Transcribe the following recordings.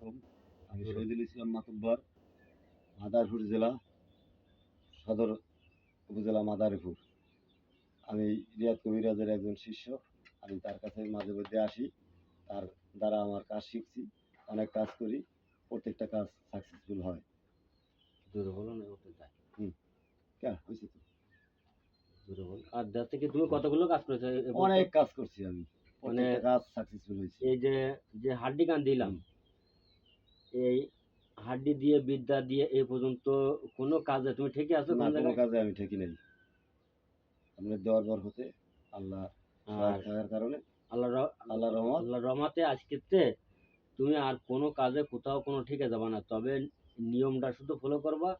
আলাইকুম। আমি শহীদুল ইসলাম মাতুব্বর মাদারীপুর জেলা সদর উপজেলা মাদারীপুর। আমি রিয়াদ কবিরাজের একজন শিষ্য। আমি তার কাছে মাঝে মধ্যে আসি। তার দ্বারা আমার কাজ শিখছি অনেক কাজ করি প্রত্যেকটা কাজ সাকসেসফুল হয়। দূরে বলো না ওতে যায় কে হয়েছে তো। দূরে বলো। আর দেশ থেকে তুমি কতগুলো কাজ করেছ? অনেক কাজ করছি আমি। মানে প্রত্যেকটা কাজ সাকসেসফুল হয়েছে। এই যে যে হাড্ডি গান দিলাম এই হাড্ডি দিয়ে বিদ্যা দিয়ে এই পর্যন্ত কোনো কাজে তুমি ঠিকই আছো না কোন কাজে আমি ঠেকি নাই। আপনার দেওয়ার পর হতে আল্লাহ আর থাকার কারণে আল্লাহ আল্লাহ রহমত। আল্লাহ রহমাতে আজকেতে তুমি আর কোনো কাজে কোথাও কোনো ঠিকে যাবে না। তবে নিয়মটা শুধু ফলো করবা।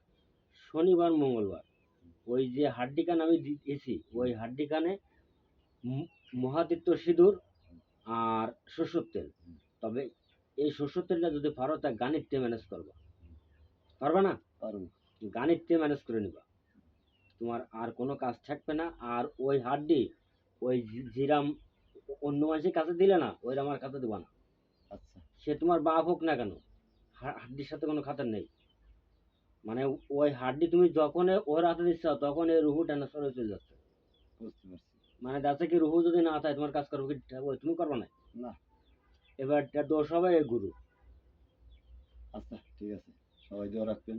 শনিবার মঙ্গলবার। ওই যে হাড্ডি কান আমি দিয়েছি ওই হাড্ডি কানে ম- মহাদিত্য সিঁদুর আর সরষের তেল। তবে এই তেলটা যদি পারো তা গানিতে ম্যানেজ করবা। পারবা না? পারুন গানিতে ম্যানেজ করে নিবা। তোমার আর কোনো কাজ থাকবে না আর ওই হাড্ডি ওই জিরাম অন্য মানুষের কাছে দিলে না ওই আমার কাছে দেবা না। আচ্ছা। সে তোমার বাপ হোক না কেন হাড্ডির সাথে কোনো খাতার নেই। মানে ওই হাড্ডি তুমি যখন ওর হাতে দিচ্ছ তখন এই রুহু ট্রান্সফার হয়ে চলে যাচ্ছে। মানে যাচ্ছে কি রুহু যদি না থাকে তোমার কাজ করব কি? তুমি করবে না? না। এবার এটা দোষ হবে এই গুরু। আচ্ছা ঠিক আছে। সবাই দোয়া রাখবেন।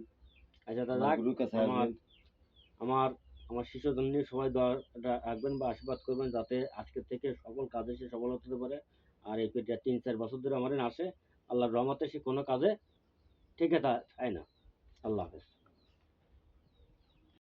আচ্ছা আমার দাদা গুরুর কাছে আমার আমার আমার শিশুদের নিয়ে সবাই দোয়াটা রাখবেন বা আশীর্বাদ করবেন যাতে আজকের থেকে সকল কাজে সে সফল হতে পারে। আর এই পেটটা তিন চার বছর ধরে আমার আসে। আল্লাহর রহমতে সে কোনো কাজে ঠিক আছে তাই না। আল্লাহ হাফেজ।